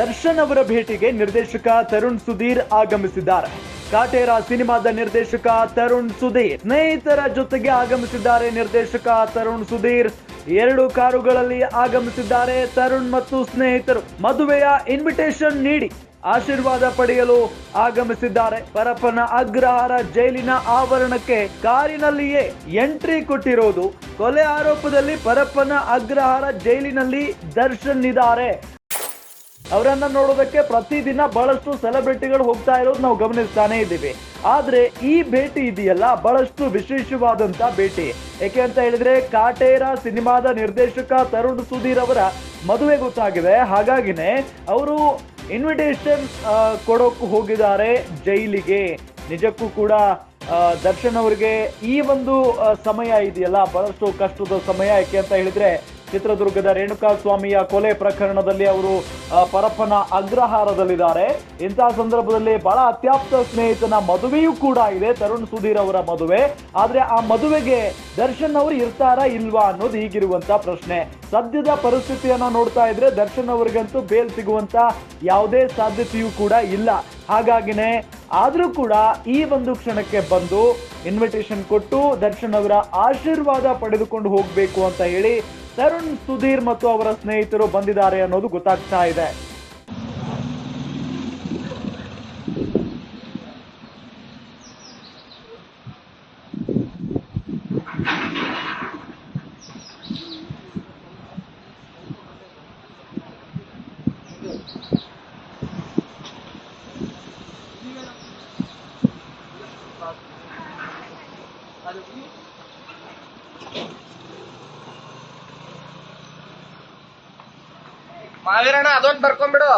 ದರ್ಶನ್ ಅವರ ಭೇಟಿಗೆ ನಿರ್ದೇಶಕ ತರುಣ್ ಸುಧೀರ್ ಆಗಮಿಸಿದ್ದಾರೆ. ಕಾಟೇರ ಸಿನಿಮಾದ ನಿರ್ದೇಶಕ ತರುಣ್ ಸುಧೀರ್ ಸ್ನೇಹಿತರ ಜೊತೆಗೆ ಆಗಮಿಸಿದ್ದಾರೆ. ನಿರ್ದೇಶಕ ತರುಣ್ ಸುಧೀರ್ ಎರಡು ಕಾರುಗಳಲ್ಲಿ ಆಗಮಿಸಿದ್ದಾರೆ. ತರುಣ್ ಮತ್ತು ಸ್ನೇಹಿತರು ಮದುವೆಯ ಇನ್ವಿಟೇಷನ್ ನೀಡಿ ಆಶೀರ್ವಾದ ಪಡೆಯಲು ಆಗಮಿಸಿದ್ದಾರೆ. ಪರಪ್ಪನ ಅಗ್ರಹಾರ ಜೈಲಿನ ಆವರಣಕ್ಕೆ ಕಾರಿನಲ್ಲಿಯೇ ಎಂಟ್ರಿ ಕೊಟ್ಟಿರೋದು. ಕೊಲೆ ಆರೋಪದಲ್ಲಿ ಪರಪ್ಪನ ಅಗ್ರಹಾರ ಜೈಲಿನಲ್ಲಿ ದರ್ಶನ್ ಇದ್ದಾರೆ. ಅವರನ್ನ ನೋಡೋದಕ್ಕೆ ಪ್ರತಿದಿನ ಬಹಳಷ್ಟು ಸೆಲೆಬ್ರಿಟಿಗಳು ಹೋಗ್ತಾ ಇರೋದು ನಾವು ಗಮನಿಸ್ತಾನೆ ಇದ್ದೀವಿ. ಆದ್ರೆ ಈ ಭೇಟಿ ಇದೆಯಲ್ಲ, ಬಹಳಷ್ಟು ವಿಶೇಷವಾದಂತ ಭೇಟಿ. ಯಾಕೆ ಅಂತ ಹೇಳಿದ್ರೆ ಕಾಟೇರ ಸಿನಿಮಾದ ನಿರ್ದೇಶಕ ತರುಣ್ ಸುಧೀರ್ ಅವರ ಮದುವೆ ಗೊತ್ತಾಗಿದೆ. ಹಾಗಾಗಿನೇ ಅವರು ಇನ್ವಿಟೇಷನ್ ಕೊಡೋಕ್ ಹೋಗಿದ್ದಾರೆ ಜೈಲಿಗೆ. ನಿಜಕ್ಕೂ ಕೂಡ ದರ್ಶನ್ ಅವರಿಗೆ ಈ ಒಂದು ಸಮಯ ಇದೆಯಲ್ಲ, ಬಹಳಷ್ಟು ಕಷ್ಟದ ಸಮಯ. ಯಾಕೆ ಅಂತ ಹೇಳಿದ್ರೆ ಚಿತ್ರದುರ್ಗದ ರೇಣುಕಾ ಸ್ವಾಮಿಯ ಕೊಲೆ ಪ್ರಕರಣದಲ್ಲಿ ಅವರು ಪರಪ್ಪನ ಅಗ್ರಹಾರದಲ್ಲಿದ್ದಾರೆ. ಇಂತಹ ಸಂದರ್ಭದಲ್ಲಿ ಬಹಳ ಅತ್ಯಾಪ್ತ ಸ್ನೇಹಿತನ ಮದುವೆಯೂ ಕೂಡ ಇದೆ, ತರುಣ್ ಸುಧೀರ್ ಅವರ ಮದುವೆ. ಆದ್ರೆ ಆ ಮದುವೆಗೆ ದರ್ಶನ್ ಅವರು ಇರ್ತಾರಾ ಇಲ್ವಾ ಅನ್ನೋದು ಈಗಿರುವಂತ ಪ್ರಶ್ನೆ. ಸದ್ಯದ ಪರಿಸ್ಥಿತಿಯನ್ನ ನೋಡ್ತಾ ಇದ್ರೆ ದರ್ಶನ್ ಅವರಿಗಂತೂ ಬೇಲ್ ಸಿಗುವಂತ ಯಾವುದೇ ಸಾಧ್ಯತೆಯೂ ಕೂಡ ಇಲ್ಲ. ಹಾಗಾಗಿನೇ ಆದರೂ ಕೂಡ ಈ ಒಂದು ಕ್ಷಣಕ್ಕೆ ಬಂದು ಇನ್ವಿಟೇಷನ್ ಕೊಟ್ಟು ದರ್ಶನ್ ಅವರ ಆಶೀರ್ವಾದ ಪಡೆದುಕೊಂಡು ಹೋಗ್ಬೇಕು ಅಂತ ಹೇಳಿ ತರುಣ್ ಸುಧೀರ್ ಮತ್ತು ಅವರ ಸ್ನೇಹಿತರು ಬಂದಿದ್ದಾರೆ ಅನ್ನೋದು ಗೊತ್ತಾಗ್ತಾ ಇದೆ. ಮಾವೀರಣ್ಣ ಅದೊಂದು ಬರ್ಕೊಂಡ್ಬಿಡು.